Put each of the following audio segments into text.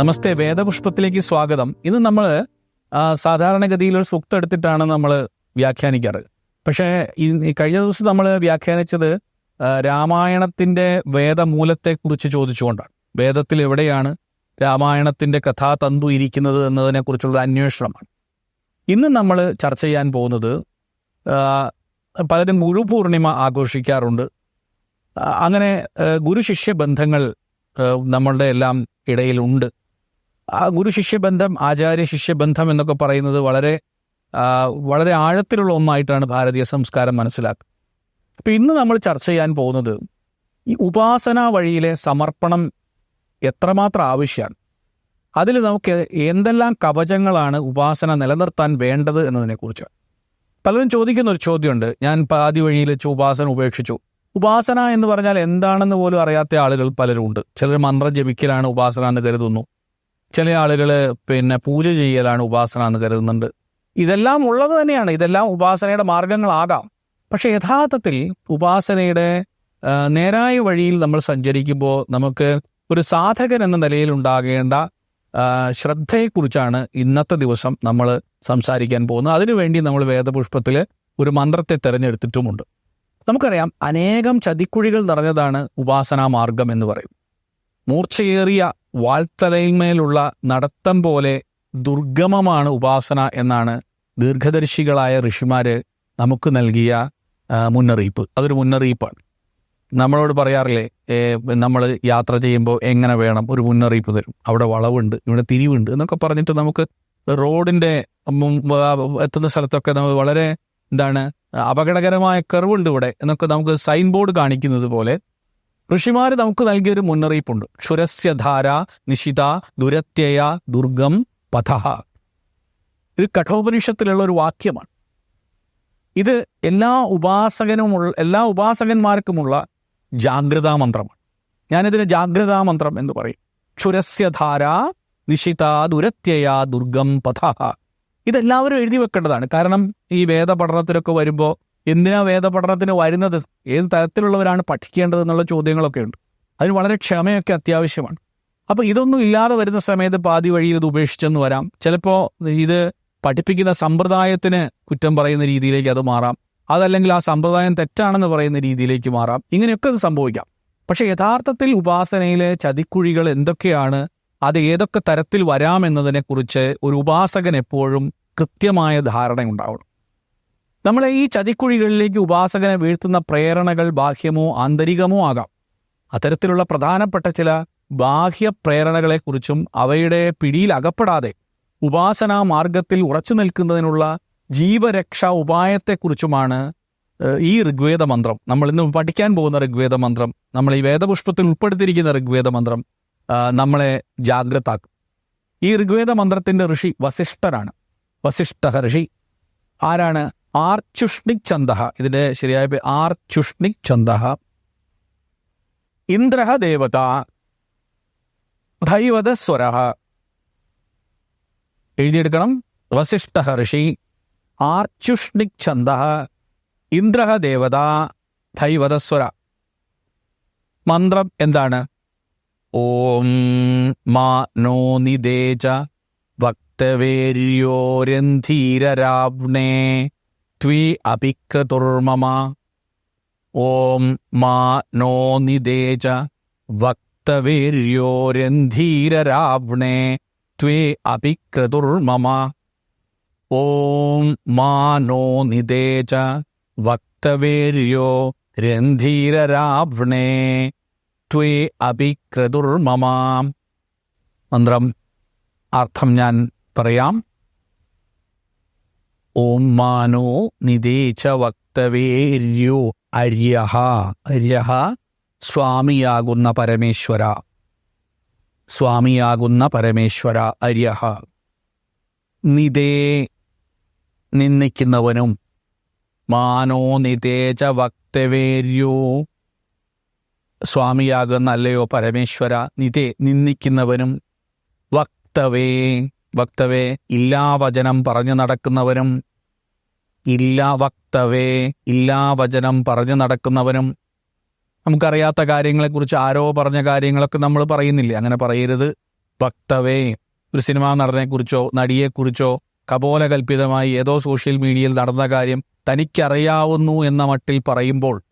നമസ്തേ വേദപുഷ്പത്തിലേക്ക് സ്വാഗതം. ഇന്ന് നമ്മൾ സാധാരണഗതിയിൽ ഒരു സൂക്തം എടുത്തിട്ടാണ് നമ്മൾ വ്യാഖ്യാനിക്കാറ്. പക്ഷേ കഴിഞ്ഞ ദിവസം നമ്മൾ വ്യാഖ്യാനിച്ചത് രാമായണത്തിന്റെ വേദമൂലത്തെക്കുറിച്ച് ചോദിച്ചുകൊണ്ടാണ്. വേദത്തിൽ എവിടെയാണ് രാമായണത്തിന്റെ കഥാതന്തു ഇരിക്കുന്നത് എന്നതിനെക്കുറിച്ചുള്ള അന്വേഷണമാണ്. ഇന്ന് നമ്മൾ ചർച്ച ചെയ്യാൻ പോകുന്നത് പലരും ഗുരുപൂർണിമ ആഘോഷിക്കാറുണ്ട്. അങ്ങനെ ഗുരു ഗുരുശിഷ്യ ബന്ധങ്ങൾ നമ്മളുടെ എല്ലാം ഇടയിലുണ്ട്. ആ ഗുരു ശിഷ്യബന്ധം ആചാര്യ ശിഷ്യബന്ധം എന്നൊക്കെ പറയുന്നത് വളരെ വളരെ ആഴത്തിലുള്ള ഒന്നായിട്ടാണ് ഭാരതീയ സംസ്കാരം മനസ്സിലാക്കുക. അപ്പം ഇന്ന് നമ്മൾ ചർച്ച ചെയ്യാൻ പോകുന്നത് ഈ ഉപാസന വഴിയിലെ സമർപ്പണം എത്രമാത്രം ആവശ്യമാണ്. അതിൽ നമുക്ക് എന്തെല്ലാം കവചങ്ങളാണ് ഉപാസന നിലനിർത്താൻ വേണ്ടത് എന്നതിനെക്കുറിച്ചാണ് പലരും ചോദിക്കുന്ന ഒരു ചോദ്യമുണ്ട്. ഞാൻ പാതി വഴിയിൽ ഉപാസന ഉപേക്ഷിച്ചു. ഉപാസന എന്ന് പറഞ്ഞാൽ എന്താണെന്ന് പോലും അറിയാത്ത ആളുകൾ പലരും ഉണ്ട് ചിലർ മന്ത്രം ജപിക്കലാണ് ഉപാസന എന്ന് കരുതുന്നു. ചില ആളുകൾ പിന്നെ പൂജ ചെയ്യലാണ് ഉപാസന എന്ന് കരുതുന്നുണ്ട്. ഇതെല്ലാം ഉള്ളത് തന്നെയാണ്. ഇതെല്ലാം ഉപാസനയുടെ മാർഗങ്ങളാകാം. പക്ഷെ യഥാർത്ഥത്തിൽ ഉപാസനയുടെ നേരായ വഴിയിൽ നമ്മൾ സഞ്ചരിക്കുമ്പോൾ നമുക്ക് ഒരു സാധകൻ എന്ന നിലയിൽ ഉണ്ടാകേണ്ട ശ്രദ്ധയെക്കുറിച്ചാണ് ഇന്നത്തെ ദിവസം നമ്മൾ സംസാരിക്കാൻ പോകുന്നത്. അതിനുവേണ്ടി നമ്മൾ വേദപുഷ്പത്തിൽ ഒരു മന്ത്രത്തെ തിരഞ്ഞെടുത്തിട്ടുമുണ്ട്. നമുക്കറിയാം അനേകം ചതിക്കുഴികൾ നിറഞ്ഞതാണ് ഉപാസനാ മാർഗം എന്ന് പറയും. മൂർച്ചയേറിയ വാൽത്തലയിന്മേലുള്ള നടത്തം പോലെ ദുർഗമമാണ് ഉപാസന എന്നാണ് ദീർഘദർശികളായ ഋഷിമാര് നമുക്ക് നൽകിയ മുന്നറിയിപ്പ്. അതൊരു മുന്നറിയിപ്പാണ്. നമ്മളോട് പറയാറില്ലേ നമ്മൾ യാത്ര ചെയ്യുമ്പോൾ എങ്ങനെ വേണം ഒരു മുന്നറിയിപ്പ് തരും. അവിടെ വളവുണ്ട് ഇവിടെ തിരിവുണ്ട് എന്നൊക്കെ പറഞ്ഞിട്ട് നമുക്ക് റോഡിന്റെ എത്തുന്ന സ്ഥലത്തൊക്കെ നമ്മൾ വളരെ എന്താണ് അപകടകരമായ കർവുണ്ട് ഇവിടെ എന്നൊക്കെ നമുക്ക് സൈൻ ബോർഡ് കാണിക്കുന്നത് പോലെ ഋഷിമാര് നമുക്ക് നൽകിയൊരു മുന്നറിയിപ്പുണ്ട്. ക്ഷുരസ്യധാര നിശിത ദുരത്യയ ദുർഗം പഥഹ. ഇത് കഠോപനിഷത്തിലുള്ള ഒരു വാക്യമാണ്. ഇത് എല്ലാ ഉപാസകനുമുള്ള എല്ലാ ഉപാസകന്മാർക്കുമുള്ള ജാഗ്രതാ മന്ത്രമാണ്. ഞാനിതിന് ജാഗ്രതാ മന്ത്രം എന്ന് പറയും. ക്ഷുരസ്യധാര നിശിത ദുരത്യയ ദുർഗം പഥഹ. ഇതെല്ലാവരും എഴുതി വെക്കേണ്ടതാണ്. കാരണം ഈ വേദപഠനത്തിലൊക്കെ വരുമ്പോൾ എന്തിനാ വേദപഠനത്തിന് വരുന്നത്? ഏത് തരത്തിലുള്ളവരാണ് പഠിക്കേണ്ടത് എന്നുള്ള ചോദ്യങ്ങളൊക്കെ ഉണ്ട്. അതിന് വളരെ ക്ഷമയൊക്കെ അത്യാവശ്യമാണ്. അപ്പോൾ ഇതൊന്നും ഇല്ലാതെ വരുന്ന സമയത്ത് പാതി വഴിയിൽ ഇത് ഉപേക്ഷിച്ചെന്ന് വരാം. ചിലപ്പോൾ ഇത് പഠിപ്പിക്കുന്ന സമ്പ്രദായത്തിന് കുറ്റം പറയുന്ന രീതിയിലേക്ക് അത് മാറാം. അതല്ലെങ്കിൽ ആ സമ്പ്രദായം തെറ്റാണെന്ന് പറയുന്ന രീതിയിലേക്ക് മാറാം. ഇങ്ങനെയൊക്കെ അത് സംഭവിക്കാം. പക്ഷേ യഥാർത്ഥത്തിൽ ഉപാസനയിലെ ചതിക്കുഴികൾ എന്തൊക്കെയാണ്? അത് ഏതൊക്കെ തരത്തിൽ വരാമെന്നതിനെക്കുറിച്ച് ഒരു ഉപാസകൻ എപ്പോഴും കൃത്യമായ ധാരണ ഉണ്ടാവണം നമ്മളെ ഈ ചതിക്കുഴികളിലേക്ക് ഉപാസകനെ വീഴ്ത്തുന്ന പ്രേരണകൾ ബാഹ്യമോ ആന്തരികമോ ആകാം. അത്തരത്തിലുള്ള പ്രധാനപ്പെട്ട ചില ബാഹ്യ പ്രേരണകളെക്കുറിച്ചും അവയുടെ പിടിയിൽ അകപ്പെടാതെ ഉപാസനാ മാർഗത്തിൽ ഉറച്ചു നിൽക്കുന്നതിനുള്ള ജീവരക്ഷാ ഉപായത്തെക്കുറിച്ചുമാണ് ഈ ഋഗ്വേദ മന്ത്രം. നമ്മൾ ഇന്ന് പഠിക്കാൻ പോകുന്ന ഋഗ്വേദ മന്ത്രം നമ്മൾ ഈ വേദപുഷ്പത്തിൽ ഉൾപ്പെടുത്തിയിരിക്കുന്ന ഋഗ്വേദ മന്ത്രം നമ്മളെ ജാഗ്രതാക്കും. ഈ ഋഗ്വേദ മന്ത്രത്തിന്റെ ഋഷി വസിഷ്ഠരാണ്. വസിഷ്ഠ ഋഷി. ആരാണ്? ആർച്ചുഷ്ണിക് ചന്ദഹ ഇതിന്റെ ശരിയായ ആർച്ചുഷ്ണിക് ചന്ദ ഇന്ദ്രഹ ദേവത. ധൈവതസ്വര എഴുതിയെടുക്കണം. വസിഷ്ഠ ഋഷി. ആർച്ചുഷ്ണിക് ഛന്ദ. ഇന്ദ്രഹ ദേവത. ധൈവതസ്വര മന്ത്രം എന്താണ്? ഓം മാ നോ നിദേച ഭക്തവേര്യോരന്ധീരരാവ്ണേ ത്വി അപിക്രതുർമമ ഓം മാ നോ നിതേജ ഭക്തവേര്യോരന്ധീരരാവ്ണേ ത്വേ അപിക്രതുർമമ ഓം മാ നോ നിതേജ വക്തവേര്യോ രന്ധീരരാവ്ണേ ത്വേ അപിക്രതുർമമ മന്ത്രം അർത്ഥം ഞാൻ പറയാം। ഓം മാനോ നിദേച വക്തവേര്യോ അര്യഹ. അര്യഹ സ്വാമിയാകുന്ന പരമേശ്വര. സ്വാമിയാകുന്ന പരമേശ്വര അര്യഹ. നിതേ നിന്ദിക്കുന്നവനും മാനോ നിതേജ വക്തവേര്യോ സ്വാമിയാകുന്ന അല്ലയോ പരമേശ്വര. നിതേ നിന്ദിക്കുന്നവനും വക്തവേ. വക്തവേ ഇല്ലാ വചനം പറഞ്ഞു നടക്കുന്നവരും ഇല്ലാ വക്തവേ ഇല്ലാ വചനം പറഞ്ഞു നടക്കുന്നവനും. നമുക്കറിയാത്ത കാര്യങ്ങളെക്കുറിച്ച് ആരോ പറഞ്ഞ കാര്യങ്ങളൊക്കെ നമ്മൾ പറയുന്നില്ലേ? അങ്ങനെ പറയരുത്. വക്തവേ ഒരു സിനിമാ നടനെക്കുറിച്ചോ നടിയെക്കുറിച്ചോ കപോലകൽപിതമായി ഏതോ സോഷ്യൽ മീഡിയയിൽ നടന്ന കാര്യം തനിക്കറിയാവുന്നു എന്ന മട്ടിൽ പറയുമ്പോൾ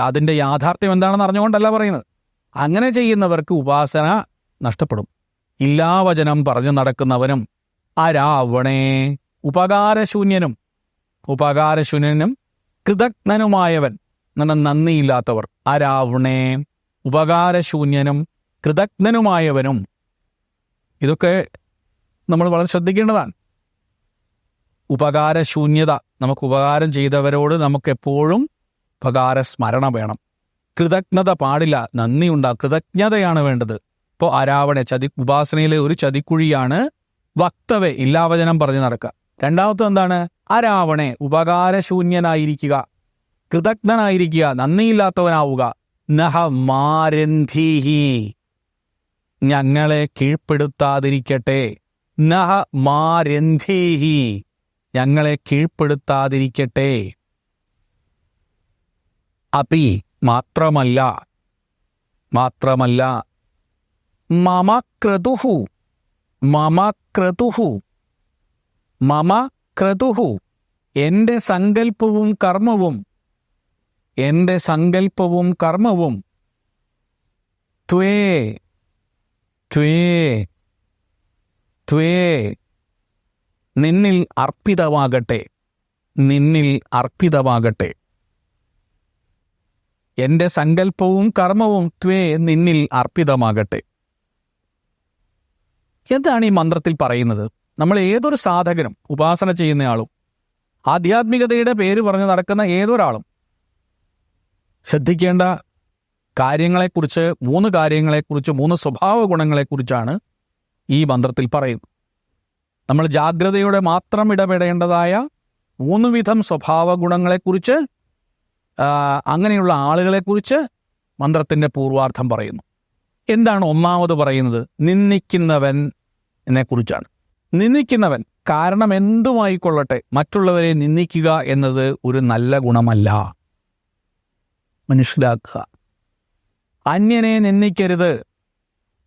അതിന്റെ യാഥാർത്ഥ്യം എന്താണെന്ന് അറിഞ്ഞുകൊണ്ടല്ല പറയുന്നത്. അങ്ങനെ ചെയ്യുന്നവർക്ക് ഉപാസന നഷ്ടപ്പെടും. ഇല്ലാവചനം പറഞ്ഞു നടക്കുന്നവനും അരാവണേ. ഉപകാരശൂന്യനും ഉപകാരശൂന്യനും കൃതജ്ഞനുമായവൻ. എന്ന നന്ദിയില്ലാത്തവർ. അരാവണേ. ഉപകാരശൂന്യനും കൃതജ്ഞനുമായവനും. ഇതൊക്കെ നമ്മൾ വളരെ ശ്രദ്ധിക്കേണ്ടതാണ്. ഉപകാരശൂന്യത. നമുക്ക് ഉപകാരം ചെയ്തവരോട് നമുക്ക് എപ്പോഴും ഉപകാര സ്മരണ വേണം. കൃതജ്ഞത പാടില്ല. നന്ദിയുണ്ടാ. കൃതജ്ഞതയാണ് വേണ്ടത്. ഇപ്പോൾ ആരാവണെ? ചതി ഉപാസനയിലെ ഒരു ചതിക്കുഴിയാണ് വക്തവേ ഇല്ലാവചനം പറഞ്ഞു നടക്കുക. രണ്ടാമത്തെ എന്താണ്? ആരാവണെ ഉപകാരശൂന്യനായിരിക്കുക കൃതജ്ഞനായിരിക്കുക നന്ദിയില്ലാത്തവനാവുക. നഹ മാരന്ധീഹി. ഞങ്ങളെ കീഴ്പ്പെടുത്താതിരിക്കട്ടെ. നഹ മാരന്ധീഹി. ഞങ്ങളെ കീഴ്പ്പെടുത്താതിരിക്കട്ടെ. അപി മാത്രമല്ല മാത്രമല്ല മമ ക്രതുഹു മമ ക്രതുഹു മമ ക്രതുഹു എന്റെ സങ്കല്പവും കർമ്മവും. എന്റെ സങ്കല്പവും കർമ്മവും. ത്വേ. ത്വേ. ത്വേ. നിന്നിൽ അർപ്പിതമാകട്ടെ. നിന്നിൽ അർപ്പിതമാകട്ടെ. എന്റെ സങ്കല്പവും കർമ്മവും ത്വേ നിന്നിൽ അർപ്പിതമാകട്ടെ. എന്താണ് ഈ മന്ത്രത്തിൽ പറയുന്നത്? നമ്മൾ ഏതൊരു സാധകനും ഉപാസന ചെയ്യുന്നയാളും ആധ്യാത്മികതയുടെ പേര് പറഞ്ഞ് നടക്കുന്ന ഏതൊരാളും ശ്രദ്ധിക്കേണ്ട കാര്യങ്ങളെക്കുറിച്ച് മൂന്ന് കാര്യങ്ങളെക്കുറിച്ച് മൂന്ന് സ്വഭാവ ഗുണങ്ങളെക്കുറിച്ചാണ് ഈ മന്ത്രത്തിൽ പറയുന്നത്. നമ്മൾ ജാഗ്രതയോടെ മാത്രം ഇടപെടേണ്ടതായ മൂന്ന് വിധം സ്വഭാവ ഗുണങ്ങളെക്കുറിച്ച് അങ്ങനെയുള്ള ആളുകളെക്കുറിച്ച് മന്ത്രത്തിന്റെ പൂർവാർത്ഥം പറയുന്നു. എന്താണ് ഒന്നാമത് പറയുന്നത്? നിന്ദിക്കുന്നവൻ എന്നെ കുറിച്ചാണ് നിന്ദിക്കുന്നവൻ കാരണം എന്തുമായിക്കൊള്ളട്ടെ മറ്റുള്ളവരെ നിന്ദിക്കുക എന്നത് ഒരു നല്ല ഗുണമല്ല. മനസ്സിലാക്കുക അന്യനെ നിന്ദിക്കരുത്.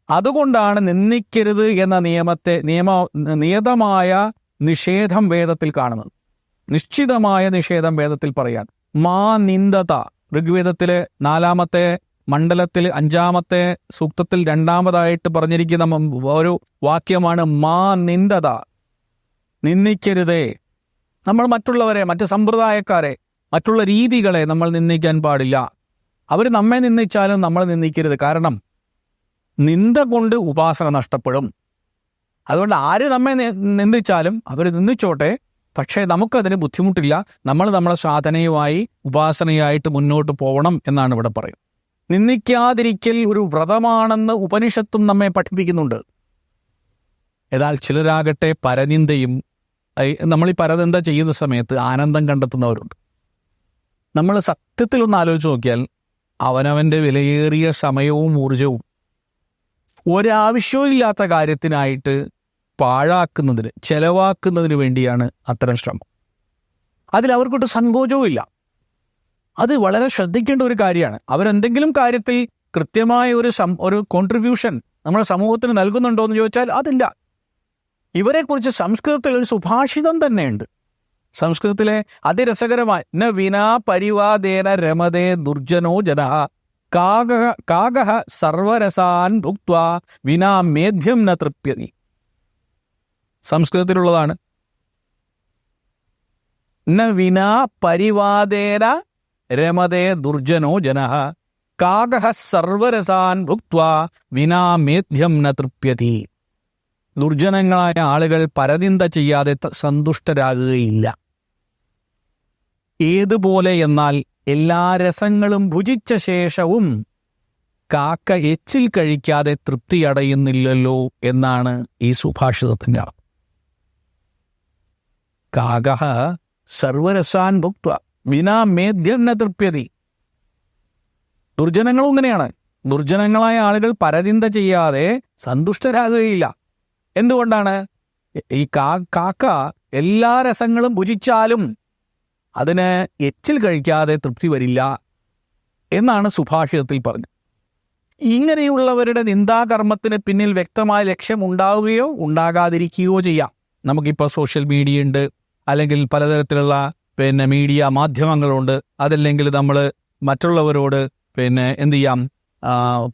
അതുകൊണ്ടാണ് നിന്ദിക്കരുത് എന്ന നിയമത്തെ നിയമ നിയതമായ നിഷേധം വേദത്തിൽ കാണുന്നത്. നിശ്ചിതമായ നിഷേധം വേദത്തിൽ പറയാൻ മാ നിന്ദത. ഋഗ്വേദത്തിലെ നാലാമത്തെ മണ്ഡലത്തിൽ അഞ്ചാമത്തെ സൂക്തത്തിൽ രണ്ടാമതായിട്ട് പറഞ്ഞിരിക്കുന്ന ഒരു വാക്യമാണ് മാ നിന്ദത നിന്ദിക്കരുതേ. നമ്മൾ മറ്റുള്ളവരെ മറ്റ് സമ്പ്രദായക്കാരെ മറ്റുള്ള രീതികളെ നമ്മൾ നിന്ദിക്കാൻ പാടില്ല. അവർ നമ്മെ നിന്ദിച്ചാലും നമ്മൾ നിന്ദിക്കരുത്. കാരണം നിന്ദ കൊണ്ട് ഉപാസന നഷ്ടപ്പെടും. അതുകൊണ്ട് ആര് നമ്മെ നിന്ദിച്ചാലും അവർ നിന്ദിച്ചോട്ടെ. പക്ഷേ നമുക്കതിന് ബുദ്ധിമുട്ടില്ല. നമ്മൾ നമ്മുടെ സാധനയുമായി ഉപാസനയായിട്ട് മുന്നോട്ട് പോകണം എന്നാണ് ഇവിടെ പറയുന്നത്. നിന്ദിക്കാതിരിക്കൽ ഒരു വ്രതമാണെന്ന് ഉപനിഷത്തും നമ്മെ പഠിപ്പിക്കുന്നുണ്ട്. എന്നാൽ ചിലരാകട്ടെ പരനിന്ദയും നമ്മൾ ഈ പരനിന്ദ ചെയ്യുന്ന സമയത്ത് ആനന്ദം കണ്ടെത്തുന്നവരുണ്ട്. നമ്മൾ സത്യത്തിൽ ഒന്ന് ആലോചിച്ച് നോക്കിയാൽ അവനവന്റെ വിലയേറിയ സമയവും ഊർജവും ഒരാവശ്യവും ഇല്ലാത്ത കാര്യത്തിനായിട്ട് പാഴാക്കുന്നതിന് ചെലവാക്കുന്നതിന് വേണ്ടിയാണ് അത്തരം ശ്രമം. അതിൽ അവർക്കൊട്ട് സങ്കോചവും ഇല്ല അത് വളരെ ശ്രദ്ധിക്കേണ്ട ഒരു കാര്യമാണ്. അവരെന്തെങ്കിലും കാര്യത്തിൽ കൃത്യമായ ഒരു സം ഒരു കോൺട്രിബ്യൂഷൻ നമ്മുടെ സമൂഹത്തിന് നൽകുന്നുണ്ടോ എന്ന് ചോദിച്ചാൽ അതില്ല. ഇവരെക്കുറിച്ച് സംസ്കൃതത്തിൽ ഒരു സുഭാഷിതം തന്നെയുണ്ട്. സംസ്കൃതത്തിലെ അതിരസകരമായ ന വിനാ പരിവാദേന രമതേ ദുർജനോ ജന കാക സർവരസാൻ ഭുക്ത്വ വിനാ മേധ്യം ന തൃപ്യതി. സംസ്കൃതത്തിലുള്ളതാണ്. ന വിനാ പരിവാദേന രമതേ ദുർജനോ ജന കാഗഹ സർവരസാൻ ഭുക്ത്വ വിനാ മേധ്യം ന തൃപ്യതി. ദുർജനങ്ങളായ ആളുകൾ പരനിന്ദ ചെയ്യാതെ സന്തുഷ്ടരാകുകയില്ല. ഏതുപോലെ എന്നാൽ എല്ലാ രസങ്ങളും ഭുജിച്ച ശേഷവും കാക്ക എച്ചിൽ കഴിക്കാതെ തൃപ്തിയടയുന്നില്ലല്ലോ എന്നാണ് ഈ സുഭാഷിതത്തിന്റെ അർത്ഥം. കാക സർവരസാൻ ഭുക്ത വിനാ മേദ്യം ന തൃപ്യതി. ദുർജനങ്ങളും ഇങ്ങനെയാണ്. ദുർജനങ്ങളായ ആളുകൾ പരനിന്ദ ചെയ്യാതെ സന്തുഷ്ടരാകുകയില്ല. എന്തുകൊണ്ടാണ്? ഈ കാ കാക്ക എല്ലാ രസങ്ങളും ഭുജിച്ചാലും അതിന് എച്ചിൽ കഴിക്കാതെ തൃപ്തി വരില്ല എന്നാണ് സുഭാഷിതത്തിൽ പറഞ്ഞത്. ഇങ്ങനെയുള്ളവരുടെ നിന്ദാകർമ്മത്തിന് പിന്നിൽ വ്യക്തമായ ലക്ഷ്യം ഉണ്ടാവുകയോ ഉണ്ടാകാതിരിക്കുകയോ ചെയ്യാം. നമുക്കിപ്പോൾ സോഷ്യൽ മീഡിയ ഉണ്ട്. അല്ലെങ്കിൽ പലതരത്തിലുള്ള പിന്നെ മീഡിയ മാധ്യമങ്ങളുണ്ട്. അതല്ലെങ്കിൽ നമ്മൾ മറ്റുള്ളവരോട് പിന്നെ എന്ത് ചെയ്യാം?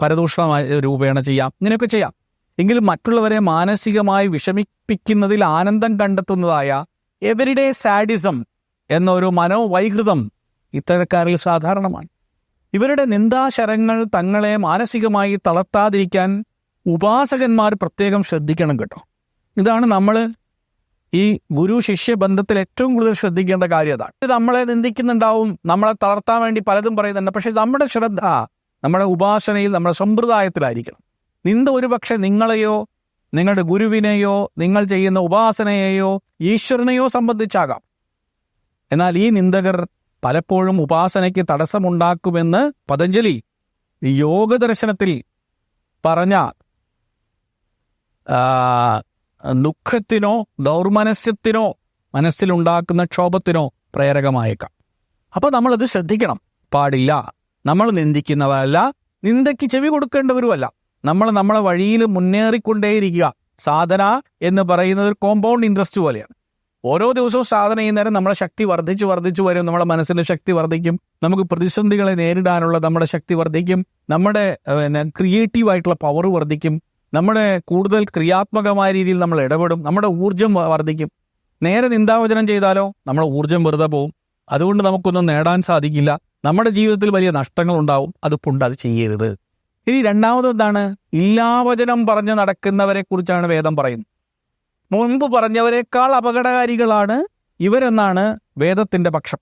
പരദൂഷണമായ രൂപേണ ചെയ്യാം. ഇങ്ങനെയൊക്കെ ചെയ്യാം. എങ്കിലും മറ്റുള്ളവരെ മാനസികമായി വിഷമിപ്പിക്കുന്നതിൽ ആനന്ദം കണ്ടെത്തുന്നതായ എവരിഡേ സാഡിസം എന്നൊരു മനോവൈകൃതം ഇത്തരക്കാരിൽ സാധാരണമാണ്. ഇവരുടെ നിന്ദാശരങ്ങൾ തങ്ങളെ മാനസികമായി തളർത്താതിരിക്കാൻ ഉപാസകന്മാർ പ്രത്യേകം ശ്രദ്ധിക്കണം കേട്ടോ. ഇതാണ് നമ്മൾ ഈ ഗുരു ശിഷ്യ ബന്ധത്തിൽ ഏറ്റവും കൂടുതൽ ശ്രദ്ധിക്കേണ്ട കാര്യം അതാണ്. ഇത് നമ്മളെ നിന്ദിക്കുന്നുണ്ടാവും നമ്മളെ തളർത്താൻ വേണ്ടി പലതും പറയുന്നുണ്ട്. പക്ഷെ നമ്മുടെ ശ്രദ്ധ നമ്മുടെ ഉപാസനയിൽ നമ്മുടെ സമ്പ്രദായത്തിലായിരിക്കണം. നിന്ദ ഒരുപക്ഷെ നിങ്ങളെയോ നിങ്ങളുടെ ഗുരുവിനെയോ നിങ്ങൾ ചെയ്യുന്ന ഉപാസനയെയോ ഈശ്വരനെയോ സംബന്ധിച്ചാകാം. എന്നാൽ ഈ നിന്ദകർ പലപ്പോഴും ഉപാസനയ്ക്ക് തടസ്സമുണ്ടാക്കുമെന്ന് പതഞ്ജലി യോഗദർശനത്തിൽ പറഞ്ഞ ദുഃഖത്തിനോ ദൗർമനസ്യത്തിനോ മനസ്സിലുണ്ടാക്കുന്ന ക്ഷോഭത്തിനോ പ്രേരകമായേക്കാം. അപ്പോൾ നമ്മളത് ശ്രദ്ധിക്കണം. പാടില്ല. നമ്മൾ നിന്ദിക്കുന്നവരല്ല. നിന്ദയ്ക്ക് ചെവി കൊടുക്കേണ്ടവരുമല്ല. നമ്മൾ നമ്മളെ വഴിയിൽ മുന്നേറിക്കൊണ്ടേയിരിക്കുക. സാധന എന്ന് പറയുന്നത് ഒരു കോമ്പൗണ്ട് ഇൻട്രസ്റ്റ് പോലെയാണ്. ഓരോ ദിവസവും സാധന ചെയ്യുന്നേരം നമ്മുടെ ശക്തി വർദ്ധിച്ചു വർദ്ധിച്ചു വരും. നമ്മുടെ മനസ്സിന്റെ ശക്തി വർദ്ധിക്കും. നമുക്ക് പ്രതിസന്ധികളെ നേരിടാനുള്ള നമ്മുടെ ശക്തി വർദ്ധിക്കും. നമ്മുടെ പിന്നെ ക്രിയേറ്റീവ് ആയിട്ടുള്ള പവർ വർദ്ധിക്കും. നമ്മുടെ കൂടുതൽ ക്രിയാത്മകമായ രീതിയിൽ നമ്മൾ ഇടപെടും നമ്മുടെ ഊർജം വർദ്ധിക്കും. നേരെ നിന്ദാവചനം ചെയ്താലോ നമ്മുടെ ഊർജം വെറുതെ പോവും. അതുകൊണ്ട് നമുക്കൊന്നും നേടാൻ സാധിക്കില്ല. നമ്മുടെ ജീവിതത്തിൽ വലിയ നഷ്ടങ്ങൾ ഉണ്ടാവും. അതുകൊണ്ട് അത് ചെയ്യരുത്. ഇനി രണ്ടാമത് എന്താണ്? ഇല്ലാവചനം പറഞ്ഞ് നടക്കുന്നവരെ കുറിച്ചാണ് വേദം പറയുന്നത്. മുൻപ് പറഞ്ഞവരെക്കാൾ അപകടകാരികളാണ് ഇവരെന്നാണ് വേദത്തിന്റെ പക്ഷം.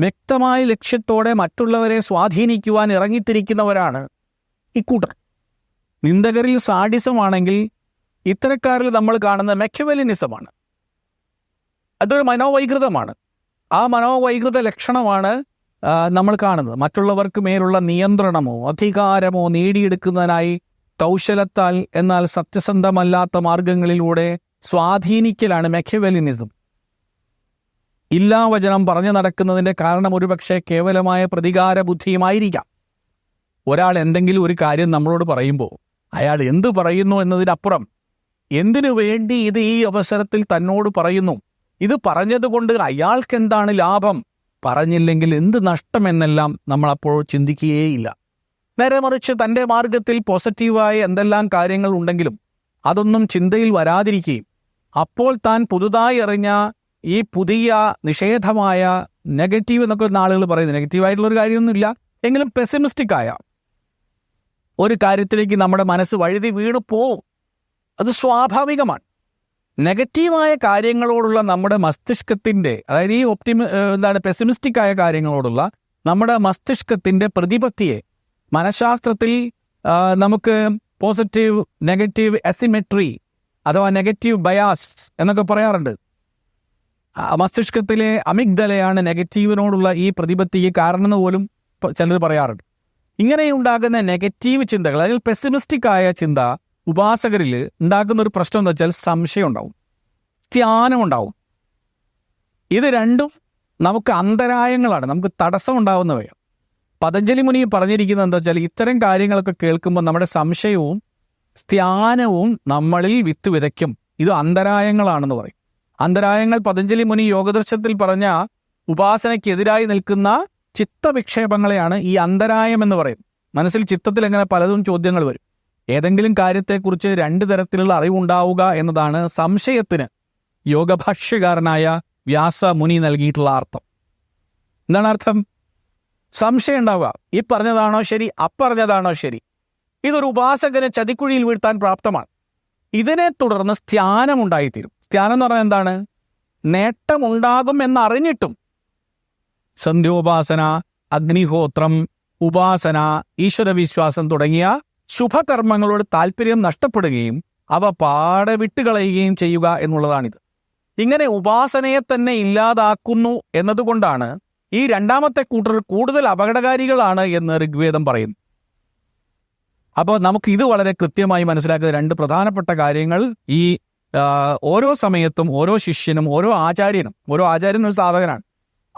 വ്യക്തമായ ലക്ഷ്യത്തോടെ മറ്റുള്ളവരെ സ്വാധീനിക്കുവാൻ ഇറങ്ങിത്തിരിക്കുന്നവരാണ് ഇക്കൂട്ടർ നിന്ദകരിൽ സാഡിസമാണെങ്കിൽ ഇത്തരക്കാരിൽ നമ്മൾ കാണുന്ന മെക്കവലിനിസമാണ് അതൊരു മനോവൈകൃതമാണ്. ആ മനോവൈകൃത ലക്ഷണമാണ് നമ്മൾ കാണുന്നത്. മറ്റുള്ളവർക്ക് മേലുള്ള നിയന്ത്രണമോ അധികാരമോ നേടിയെടുക്കുന്നതിനായി കൗശലത്താൽ എന്നാൽ സത്യസന്ധമല്ലാത്ത മാർഗങ്ങളിലൂടെ സ്വാധീനിക്കലാണ് മെക്കവലിനിസം ഇല്ലാവചനം പറഞ്ഞു നടക്കുന്നതിന്റെ കാരണം ഒരുപക്ഷെ കേവലമായ പ്രതികാര ബുദ്ധിയുമായിരിക്കാം ഒരാൾ എന്തെങ്കിലും ഒരു കാര്യം നമ്മളോട് പറയുമ്പോൾ അയാൾ എന്തു പറയുന്നു എന്നതിനപ്പുറം എന്തിനു വേണ്ടി ഇത് ഈ അവസരത്തിൽ തന്നോട് പറയുന്നു? ഇത് പറഞ്ഞതുകൊണ്ട് അയാൾക്ക് എന്താണ് ലാഭം? പറഞ്ഞില്ലെങ്കിൽ എന്ത് നഷ്ടമെന്നെല്ലാം നമ്മൾ അപ്പോൾ ചിന്തിക്കുകയേയില്ല. നേരെ മറിച്ച് തന്റെ മാർഗത്തിൽ പോസിറ്റീവായ എന്തെല്ലാം കാര്യങ്ങൾ ഉണ്ടെങ്കിലും അതൊന്നും ചിന്തയിൽ വരാതിരിക്കുകയും അപ്പോൾ താൻ പുതുതായി അറിഞ്ഞ ഈ പുതിയ നിഷേധമായ നെഗറ്റീവ് എന്നൊക്കെ ആളുകൾ പറയുന്നത് നെഗറ്റീവായിട്ടുള്ള ഒരു കാര്യമൊന്നുമില്ല. എങ്കിലും പെസിമിസ്റ്റിക് ആയ ഒരു കാര്യത്തിലേക്ക് നമ്മുടെ മനസ്സ് വഴുതി വീണു പോവും. അത് സ്വാഭാവികമാണ്. നെഗറ്റീവായ കാര്യങ്ങളോടുള്ള നമ്മുടെ മസ്തിഷ്കത്തിന്റെ അതായത് ഈ ഒപ്റ്റിമി എന്താണ് പെസിമിസ്റ്റിക് ആയ കാര്യങ്ങളോടുള്ള നമ്മുടെ മസ്തിഷ്കത്തിന്റെ പ്രതിപത്തിയെ മനഃശാസ്ത്രത്തിൽ നമുക്ക് പോസിറ്റീവ് നെഗറ്റീവ് എസിമെട്രി അഥവാ നെഗറ്റീവ് ബയാസ് എന്നൊക്കെ പറയാറുണ്ട്. മസ്തിഷ്കത്തിലെ അമിഗ്ദലയാണ് നെഗറ്റീവിനോടുള്ള ഈ പ്രതിപത്തിക്ക് കാരണം എന്ന് പോലും ചിലർ പറയാറുണ്ട്. ഇങ്ങനെ ഉണ്ടാകുന്ന നെഗറ്റീവ് ചിന്തകൾ അല്ലെങ്കിൽ പെസിമിസ്റ്റിക് ആയ ചിന്ത ഉപാസകരിൽ ഉണ്ടാക്കുന്ന ഒരു പ്രശ്നം എന്ന് വെച്ചാൽ സംശയം ഉണ്ടാവും. ധ്യാനം ഉണ്ടാവും. ഇത് രണ്ടും നമുക്ക് അന്തരായങ്ങളാണ്. നമുക്ക് തടസ്സം ഉണ്ടാവുന്നവയാണ്. പതഞ്ജലി മുനി പറഞ്ഞിരിക്കുന്നത് എന്താ വെച്ചാൽ ഇത്തരം കാര്യങ്ങളൊക്കെ കേൾക്കുമ്പോൾ നമ്മുടെ സംശയവും ധ്യാനവും നമ്മളിൽ വിത്ത് വിതയ്ക്കും. ഇത് അന്തരായങ്ങളാണെന്ന് പറയും. അന്തരായങ്ങൾ പതഞ്ജലി മുനി യോഗദർശത്തിൽ പറഞ്ഞ ഉപാസനയ്ക്കെതിരായി നിൽക്കുന്ന ചിത്തവിക്ഷേപങ്ങളെയാണ് ഈ അന്തരായം എന്ന് പറയുന്നത്. മനസ്സിൽ ചിത്തത്തിൽ എങ്ങനെ പലതും ചോദ്യങ്ങൾ വരും. ഏതെങ്കിലും കാര്യത്തെക്കുറിച്ച് രണ്ട് തരത്തിലുള്ള അറിവുണ്ടാവുക എന്നതാണ് സംശയത്തിന് യോഗഭാഷ്യകാരനായ വ്യാസ മുനി നൽകിയിട്ടുള്ള അർത്ഥം. എന്താണ് അർത്ഥം? സംശയം ഉണ്ടാവുക. ഈ പറഞ്ഞതാണോ ശരി? അപ്പറഞ്ഞതാണോ ശരി? ഇതൊരു ഉപാസകനെ ചതിക്കുഴിയിൽ വീഴ്ത്താൻ പ്രാപ്തമാണ്. ഇതിനെ തുടർന്ന് ധ്യാനം ഉണ്ടായിത്തീരും ധ്യാനം എന്ന് പറഞ്ഞാൽ എന്താണ്? നേട്ടമുണ്ടാകും എന്നറിഞ്ഞിട്ടും സന്ധ്യോപാസന അഗ്നിഹോത്രം ഉപാസന ഈശ്വരവിശ്വാസം തുടങ്ങിയ ശുഭകർമ്മങ്ങളോട് താല്പര്യം നഷ്ടപ്പെടുകയും അവ പാടെ വിട്ടുകളയുകയും ചെയ്യുക എന്നുള്ളതാണിത്. ഇങ്ങനെ ഉപാസനയെ തന്നെ ഇല്ലാതാക്കുന്നു എന്നതുകൊണ്ടാണ് ഈ രണ്ടാമത്തെ കൂട്ടർ കൂടുതൽ അപകടകാരികളാണ് എന്ന് ഋഗ്വേദം പറയുന്നു. അപ്പോൾ നമുക്ക് ഇത് വളരെ കൃത്യമായി മനസ്സിലാക്കുന്ന രണ്ട് പ്രധാനപ്പെട്ട കാര്യങ്ങൾ ഈ ഓരോ സമയത്തും ഓരോ ശിഷ്യനും ഓരോ ആചാര്യനും ഓരോ ആചാര്യനും ഒരു സാധകനാണ്.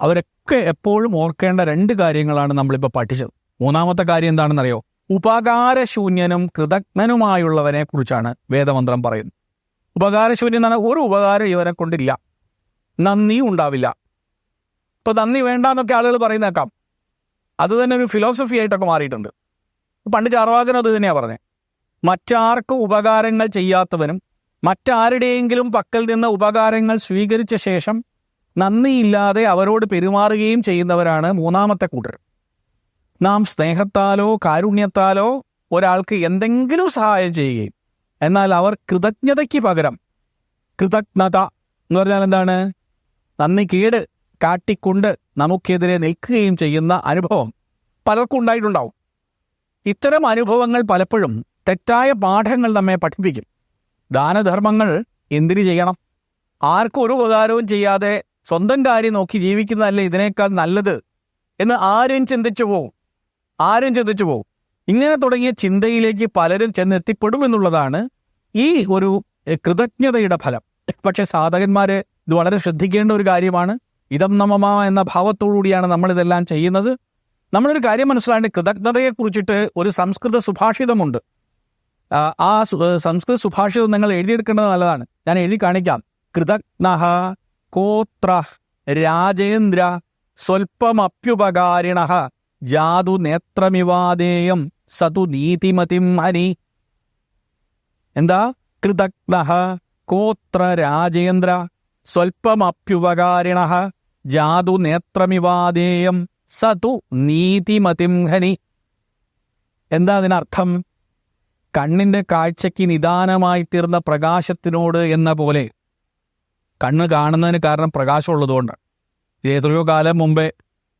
അവരൊക്കെ എപ്പോഴും ഓർക്കേണ്ട രണ്ട് കാര്യങ്ങളാണ് നമ്മളിപ്പോൾ പഠിച്ചത്. മൂന്നാമത്തെ കാര്യം എന്താണെന്നറിയോ? ഉപകാരശൂന്യനും കൃതജ്ഞനുമായുള്ളവനെ കുറിച്ചാണ് വേദമന്ത്രം പറയുന്നത്. ഉപകാരശൂന്യൻ എന്ന് ഒരു ഉപകാരം ഇവനെ കൊണ്ടില്ല. നന്ദിയും ഉണ്ടാവില്ല. ഇപ്പൊ നന്ദി വേണ്ടാന്നൊക്കെ ആളുകൾ പറയുന്നേക്കാം. അത് തന്നെ ഒരു ഫിലോസഫി ആയിട്ടൊക്കെ മാറിയിട്ടുണ്ട്. പണ്ട് ചാർവാകനും അത് തന്നെയാണ് പറഞ്ഞത് മറ്റാർക്കും ഉപകാരങ്ങൾ ചെയ്യാത്തവനും മറ്റാരുടെയെങ്കിലും പക്കൽ നിന്ന് ഉപകാരങ്ങൾ സ്വീകരിച്ച ശേഷം നന്ദിയില്ലാതെ അവരോട് പെരുമാറുകയും ചെയ്യുന്നവരാണ് മൂന്നാമത്തെ കൂട്ടർ. നാം സ്നേഹത്താലോ കാരുണ്യത്താലോ ഒരാൾക്ക് എന്തെങ്കിലും സഹായം ചെയ്യുകയും എന്നാൽ അവർ കൃതജ്ഞതയ്ക്ക് പകരം കൃതജ്ഞത എന്ന് പറഞ്ഞാൽ എന്താണ്? നന്ദി കേട് കാട്ടിക്കൊണ്ട് നമുക്കെതിരെ നിൽക്കുകയും ചെയ്യുന്ന അനുഭവം പലർക്കും ഉണ്ടായിട്ടുണ്ടാവും. ഇത്തരം അനുഭവങ്ങൾ പലപ്പോഴും തെറ്റായ പാഠങ്ങൾ നമ്മെ പഠിപ്പിക്കും. ദാനധർമ്മങ്ങൾ എന്തിനു ചെയ്യണം? ആർക്കും ഒരു ഉപകാരവും ചെയ്യാതെ സ്വന്തം കാര്യം നോക്കി ജീവിക്കുന്നതല്ലേ ഇതിനേക്കാൾ നല്ലത് എന്ന് ആരും ചിന്തിച്ചു പോവും. ആരും ചിന്തിച്ചു പോവും. ഇങ്ങനെ തുടങ്ങിയ ചിന്തയിലേക്ക് പലരും ചെന്നെത്തിപ്പെടും ഈ ഒരു കൃതജ്ഞതയുടെ ഫലം. പക്ഷെ സാധകന്മാര് ഇത് വളരെ ശ്രദ്ധിക്കേണ്ട ഒരു കാര്യമാണ്. ഇതം നമമ എന്ന ഭാവത്തോടുകൂടിയാണ് നമ്മളിതെല്ലാം ചെയ്യുന്നത്. നമ്മളൊരു കാര്യം മനസ്സിലാകേണ്ട കൃതജ്ഞതയെ കുറിച്ചിട്ട് ഒരു സംസ്കൃത സുഭാഷിതമുണ്ട്. ആ സംസ്കൃത സുഭാഷിതം നിങ്ങൾ എഴുതിയെടുക്കേണ്ടത് നല്ലതാണ്. ഞാൻ എഴുതി കാണിക്കാം. കൃതജ്ഞ കോത്ര രാജേന്ദ്ര സ്വൽപ്പമപ്യുപകാരിണ. ജാതു നേത്രമിവാദേയം സതു നീതിമതിം ഹരി എന്താ? കൃതജ്ഞ. കോത്ര രാജേന്ദ്ര സ്വൽപ്പമപ്യുപകാരിണ. ജാതു നേത്രമിവാദേയം സതു നീതിമതിം ഹനി എന്താ അതിനർത്ഥം? കണ്ണിന്റെ കാഴ്ചയ്ക്ക് നിദാനമായി തീർന്ന പ്രകാശത്തിനോട് എന്ന പോലെ കണ്ണ് കാണുന്നതിന് കാരണം പ്രകാശമുള്ളതുകൊണ്ടാണ് ഇത് എത്രയോ കാലം മുമ്പേ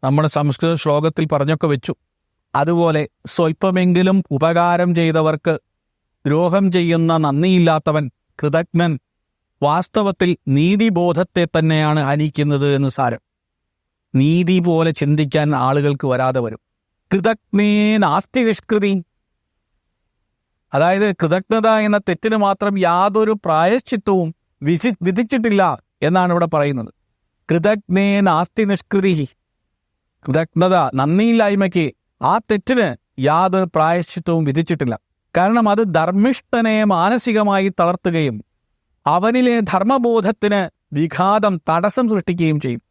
നമ്മുടെ സംസ്കൃത ശ്ലോകത്തിൽ പറഞ്ഞൊക്കെ വെച്ചു. അതുപോലെ സ്വല്പമെങ്കിലും ഉപകാരം ചെയ്തവർക്ക് ദ്രോഹം ചെയ്യുന്ന നന്ദിയില്ലാത്തവൻ കൃതജ്ഞൻ വാസ്തവത്തിൽ നീതിബോധത്തെ തന്നെയാണ് ഹനിക്കുന്നത് എന്ന് സാരം. നീതി പോലെ ചിന്തിക്കാൻ ആളുകൾക്ക് വരാതെ വരും. കൃതജ്ഞേനാസ്തി നിഷ്കൃതി അതായത് കൃതജ്ഞത എന്ന തെറ്റിന് മാത്രം യാതൊരു പ്രായശ്ചിത്വവും വിധി വിധിച്ചിട്ടില്ല എന്നാണ് ഇവിടെ പറയുന്നത്. കൃതജ്ഞേനാസ്തി നിഷ്കൃതി കൃതജ്ഞത നന്ദിയില്ലായ്മയ്ക്ക് ആ തെറ്റിന് യാതൊരു പ്രായശ്ചിത്വവും വിധിച്ചിട്ടില്ല. കാരണം അത് ധർമ്മിഷ്ഠനെ മാനസികമായി തളർത്തുകയും അവനിലെ ധർമ്മബോധത്തിന് വിഘാതം തടസ്സം സൃഷ്ടിക്കുകയും ചെയ്യും.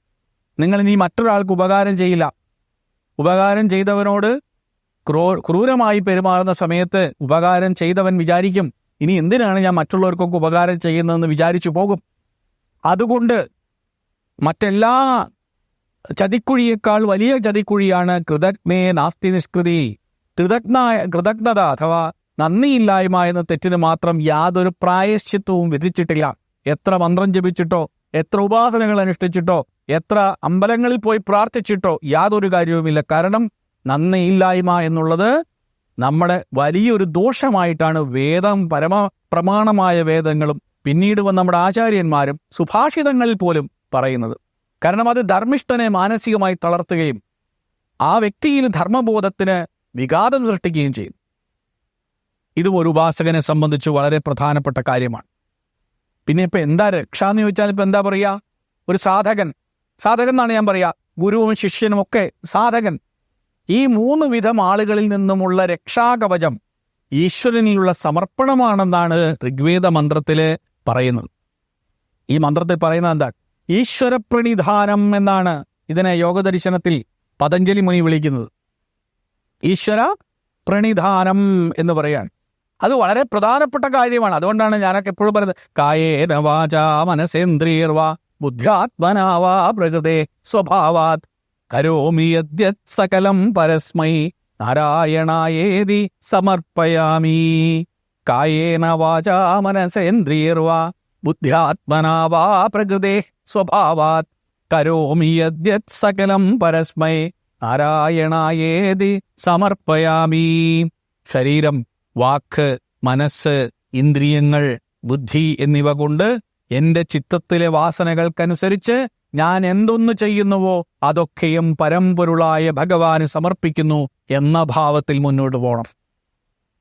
നിങ്ങൾ ഇനി മറ്റൊരാൾക്ക് ഉപകാരം ചെയ്യില്ല. ഉപകാരം ചെയ്തവനോട് ക്രോ ക്രൂരമായി പെരുമാറുന്ന സമയത്ത് ഉപകാരം ചെയ്തവൻ വിചാരിക്കും ഇനി എന്തിനാണ് ഞാൻ മറ്റുള്ളവർക്കൊക്കെ ഉപകാരം ചെയ്യുന്നതെന്ന് വിചാരിച്ചു പോകും? അതുകൊണ്ട് മറ്റെല്ലാ ചതിക്കുഴിയേക്കാൾ വലിയ ചതിക്കുഴിയാണ് കൃതജ്ഞേ നാസ്തി നിഷ്കൃതി. കൃതജ്ഞ കൃതജ്ഞത അഥവാ നന്ദിയില്ലായ്മ എന്ന തെറ്റിന് മാത്രം യാതൊരു പ്രായശ്ചിത്വവും വിധിച്ചിട്ടില്ല. എത്ര മന്ത്രം ജപിച്ചിട്ടോ എത്ര ഉപാസനകൾ അനുഷ്ഠിച്ചിട്ടോ എത്ര അമ്പലങ്ങളിൽ പോയി പ്രാർത്ഥിച്ചിട്ടോ യാതൊരു കാര്യവുമില്ല. കാരണം നന്ദിയില്ലായ്മ എന്നുള്ളത് നമ്മുടെ വലിയൊരു ദോഷമായിട്ടാണ് വേദം പരമ പ്രമാണമായ വേദങ്ങളും പിന്നീട് വന്ന നമ്മുടെ ആചാര്യന്മാരും സുഭാഷിതങ്ങളിൽ പോലും പറയുന്നത്. കാരണം അത് ധർമ്മിഷ്ഠനെ മാനസികമായി തളർത്തുകയും ആ വ്യക്തിയിൽ ധർമ്മബോധത്തിന് വിഘാതം സൃഷ്ടിക്കുകയും ചെയ്യും. ഇതും ഒരു ഉപാസകനെ സംബന്ധിച്ച് വളരെ പ്രധാനപ്പെട്ട കാര്യമാണ്. പിന്നെ ഇപ്പൊ എന്താ രക്ഷ എന്ന് ചോദിച്ചാൽ ഇപ്പൊ എന്താ പറയുക ഒരു സാധകൻ. സാധകൻ എന്നാണ് ഞാൻ പറയാ. ഗുരുവും ശിഷ്യനും ഒക്കെ സാധകൻ. ഈ മൂന്ന് വിധം ആളുകളിൽ നിന്നുമുള്ള രക്ഷാകവചം ഈശ്വരനിലുള്ള സമർപ്പണമാണെന്നാണ് ഋഗ്വേദ മന്ത്രത്തിൽ പറയുന്നത്. ഈ മന്ത്രത്തിൽ പറയുന്നത് എന്താ? ഈശ്വരപ്രണിധാനം എന്നാണ് ഇതിനെ യോഗദർശനത്തിൽ പതഞ്ജലി മുനി വിളിക്കുന്നത്. ഈശ്വര പ്രണിധാനം എന്ന് പറയാണ്. അത് വളരെ പ്രധാനപ്പെട്ട കാര്യമാണ്. അതുകൊണ്ടാണ് ഞാനൊക്കെ എപ്പോഴും പറയുന്നത് കായേന വാച മനസേന്ദ്രിയർവാ ബുദ്ധ്യാത്മനാവാ പ്രകൃതേ സ്വഭാവാത്. കരോമി യദ്യത് സകലം പരസ്മൈ നാരായണായേതി സമർപ്പയാമി. കായേന വാചാ മനസേന്ദ്രിയർവാ ബുദ്ധ്യാത്മനാവാ പ്രകൃതേ സ്വഭാവാത്. കരോമി യദ്യത് സകലം പരസ്മൈ നാരായണായേതി സമർപ്പയാമി. ശരീരം വാക്ക് മനസ്സ് ഇന്ദ്രിയങ്ങൾ ബുദ്ധി എന്നിവ കൊണ്ട് എന്റെ ചിത്തത്തിലെ വാസനകൾക്കനുസരിച്ച് ഞാൻ എന്തൊന്നു ചെയ്യുന്നുവോ അതൊക്കെയും പരമ്പൊരുളായ ഭഗവാന് സമർപ്പിക്കുന്നു എന്ന ഭാവത്തിൽ മുന്നോട്ട് പോകണം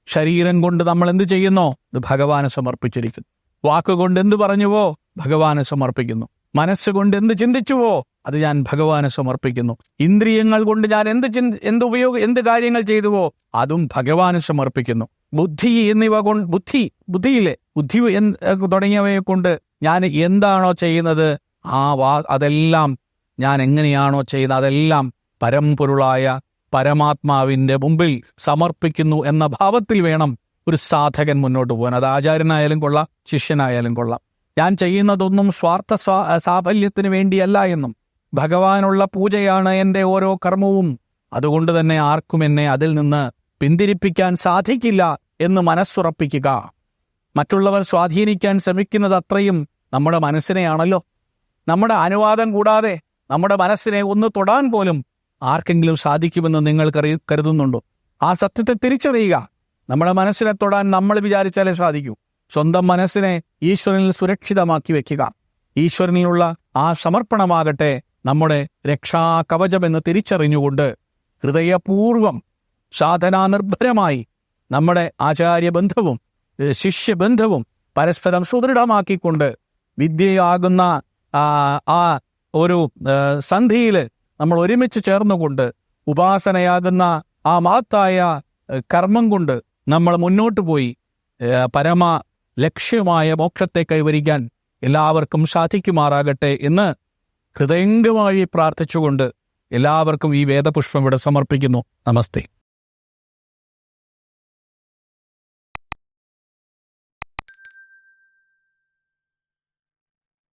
ശരീരം കൊണ്ട് നമ്മൾ എന്ത് ചെയ്യുന്നോ? അത് ഭഗവാന് സമർപ്പിച്ചിരിക്കുന്നു. വാക്കുകൊണ്ട് എന്ത് പറഞ്ഞുവോ? ഭഗവാന് സമർപ്പിക്കുന്നു. മനസ്സുകൊണ്ട് എന്ത് ചിന്തിച്ചുവോ? അത് ഞാൻ ഭഗവാന് സമർപ്പിക്കുന്നു. ഇന്ദ്രിയങ്ങൾ കൊണ്ട് ഞാൻ എന്ത് ചിന് എന്ത് ഉപയോഗ എന്ത് കാര്യങ്ങൾ ചെയ്തുവോ അതും ഭഗവാന് സമർപ്പിക്കുന്നു. ബുദ്ധി എന്നിവ കൊണ്ട് ബുദ്ധി ബുദ്ധിയിലെ ബുദ്ധി തുടങ്ങിയവയെ കൊണ്ട് ഞാൻ എന്താണോ ചെയ്യുന്നത് ആ വാ അതെല്ലാം ഞാൻ എങ്ങനെയാണോ ചെയ്ത അതെല്ലാം പരമ്പൊരുളായ പരമാത്മാവിന്റെ മുമ്പിൽ സമർപ്പിക്കുന്നു എന്ന ഭാവത്തിൽ വേണം ഒരു സാധകൻ മുന്നോട്ട് പോകാൻ. അത് ആചാര്യനായാലും കൊള്ളാം ശിഷ്യനായാലും കൊള്ളാം. ഞാൻ ചെയ്യുന്നതൊന്നും സ്വാർത്ഥ സ്വാ സാഫല്യത്തിന് വേണ്ടിയല്ല എന്നും. ഭഗവാനുള്ള പൂജയാണ് എന്റെ ഓരോ കർമ്മവും. അതുകൊണ്ട് തന്നെ ആർക്കും എന്നെ അതിൽ നിന്ന് പിന്തിരിപ്പിക്കാൻ സാധിക്കില്ല എന്ന് മനസ്സുറപ്പിക്കുക. മറ്റുള്ളവർ സ്വാധീനിക്കാൻ ശ്രമിക്കുന്നത് അത്രയും നമ്മുടെ മനസ്സിനെയാണല്ലോ. നമ്മുടെ അനുവാദം കൂടാതെ നമ്മുടെ മനസ്സിനെ ഒന്ന് തൊടാൻ പോലും ആർക്കെങ്കിലും സാധിക്കുമെന്ന് നിങ്ങൾ കരുതുന്നുണ്ടോ? ആ സത്യത്തെ തിരിച്ചറിയുക. നമ്മുടെ മനസ്സിനെ തൊടാൻ നമ്മൾ വിചാരിച്ചാലേ സാധിക്കൂ. സ്വന്തം മനസ്സിനെ ഈശ്വരനിൽ സുരക്ഷിതമാക്കി വെക്കുക. ഈശ്വരനിലുള്ള ആ സമർപ്പണമാകട്ടെ നമ്മുടെ രക്ഷാകവചമെന്ന് തിരിച്ചറിഞ്ഞുകൊണ്ട് ഹൃദയപൂർവം സാധനാനിർഭരമായി നമ്മുടെ ആചാര്യബന്ധവും ശിഷ്യബന്ധവും പരസ്പരം സുദൃഢമാക്കിക്കൊണ്ട് വിദ്യയാകുന്ന ആ ഒരു സന്ധിയിൽ നമ്മൾ ഒരുമിച്ച് ചേർന്നുകൊണ്ട് ഉപാസനയാകുന്ന ആ മഹത്തായ കർമ്മം കൊണ്ട് നമ്മൾ മുന്നോട്ട് പോയി പരമ ലക്ഷ്യമായ മോക്ഷത്തെ കൈവരിക്കാൻ എല്ലാവർക്കും സാധിക്കുമാറാകട്ടെ എന്ന് ഹൃദയംഗമായി പ്രാർത്ഥിച്ചുകൊണ്ട് എല്ലാവർക്കും ഈ വേദപുഷ്പം ഇവിടെ സമർപ്പിക്കുന്നു. നമസ്തേ.